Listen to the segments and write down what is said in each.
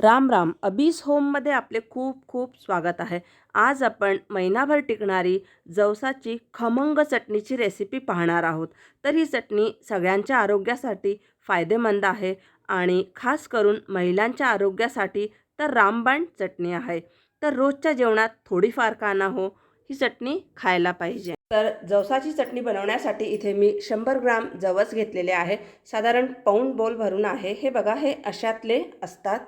राम राम. अबीस होममध्ये आपले खूप खूप स्वागत आहे. आज आपण महिनाभर टिकणारी जवसाची खमंग चटणीची रेसिपी पाहणार आहोत. तर ही चटणी सगळ्यांच्या आरोग्यासाठी फायदेमंद आहे आणि खास करून महिलांच्या आरोग्यासाठी तर रामबाण चटणी आहे. तर रोजच्या जेवणात थोडीफार का ना हो ही चटणी खायला पाहिजे. तर जवसाची चटणी बनवण्यासाठी इथे मी शंभर ग्राम जवस घेतलेले आहे. साधारण पाऊण बोल भरून आहे. हे बघा हे अशातले असतात.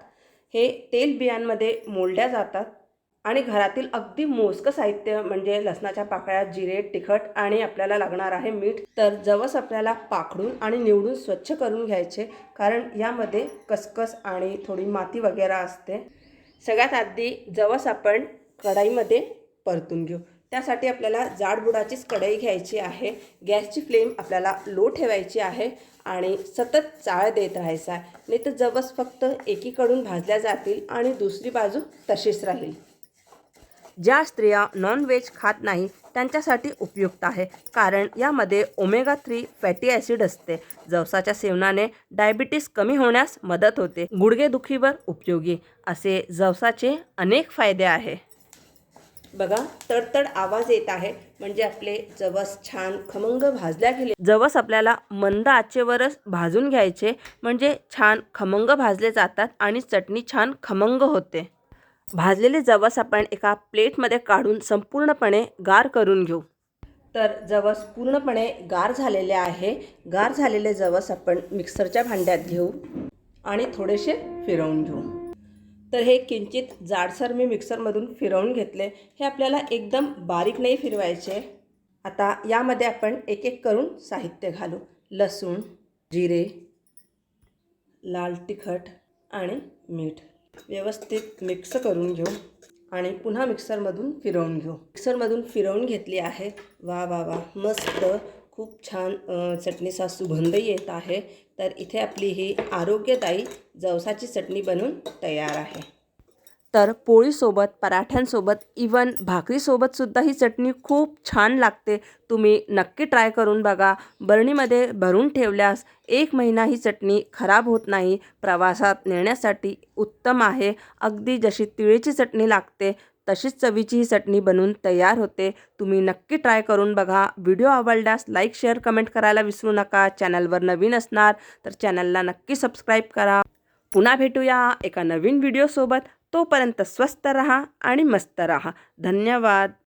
हे तेल बियांमध्ये मोडल्या जातात आणि घरातील अगदी मोजकं साहित्य म्हणजे लसणाच्या पाकळ्या जिरे तिखट आणि आपल्याला लागणार आहे मीठ तर जवस आपल्याला पाखडून आणि निवडून स्वच्छ करून घ्यायचे कारण यामध्ये कसकस आणि थोडी माती वगैरे असते. सगळ्यात आधी जवस आपण कढाईमध्ये परतून घेऊ. त्यासाठी आपल्याला जाडबुडाचीच कढई घ्यायची आहे. गॅसची फ्लेम आपल्याला लो ठेवायची आहे आणि सतत चाळ देत राहायचा आहे. नाही तर जवस फक्त एकीकडून भाजल्या जातील आणि दुसरी बाजू तशीच राहील. ज्या स्त्रिया नॉनव्हेज खात नाही त्यांच्यासाठी उपयुक्त आहे. कारण यामध्ये ओमेगा थ्री फॅटी ॲसिड असते. जवसाच्या सेवनाने डायबिटीस कमी होण्यास मदत होते. गुडघेदुखीवर उपयोगी असे जवसाचे अनेक फायदे आहे. बघा तडतड आवाज येत आहे. म्हणजे आपले जवस छान खमंग भाजल्या गेले. जवस आपल्याला मंद आचेवरच भाजून घ्यायचे. म्हणजे छान खमंग भाजले जातात आणि चटणी छान खमंग होते. भाजलेले जवस आपण एका प्लेटमध्ये काढून संपूर्णपणे गार करून घेऊ. तर जवस पूर्णपणे गार झालेले आहे. गार झालेले जवस आपण मिक्सरच्या भांड्यात घेऊ आणि थोडेसे फिरवून घेऊ. तर हे किंचित जाडसर मी मिक्सरमधून फिरवून घेतले. हे आपल्याला एकदम बारीक नाही फिरवायचे. आता यामध्ये आपण एक एक करून साहित्य घालू. लसूण जिरे लाल तिखट आणि मीठ. व्यवस्थित मिक्स करून घेऊ आणि पुन्हा मिक्सरमधून फिरवून घेऊ. मिक्सरमधून फिरवून घेतली आहे. वा वा वा. मस्त खूप छान चटणीचा सुगंध येत आहे. तर इथे आपली ही आरोग्यदायी जवसाची चटणी बनून तयार आहे. तर पोळीसोबत पराठ्यांसोबत इवन भाकरीसोबतसुद्धा ही चटणी खूप छान लागते. तुम्ही नक्की ट्राय करून बघा. बरणीमध्ये भरून ठेवल्यास एक महिना ही चटणी खराब होत नाही. प्रवासात नेण्यासाठी उत्तम आहे. अगदी जशी तिळीची चटणी लागते तशीच चवीची ही चटणी बनवून तयार होते. तुम्ही नक्की ट्राय करून बघा. व्हिडिओ आवडल्यास लाईक शेअर कमेंट करायला विसरू नका. चॅनलवर नवीन असणार तर चॅनलला नक्की सबस्क्राईब करा. पुन्हा भेटूया एका नवीन व्हिडिओसोबत तोपर्यंत स्वस्त रहा आणि मस्त रहा. धन्यवाद.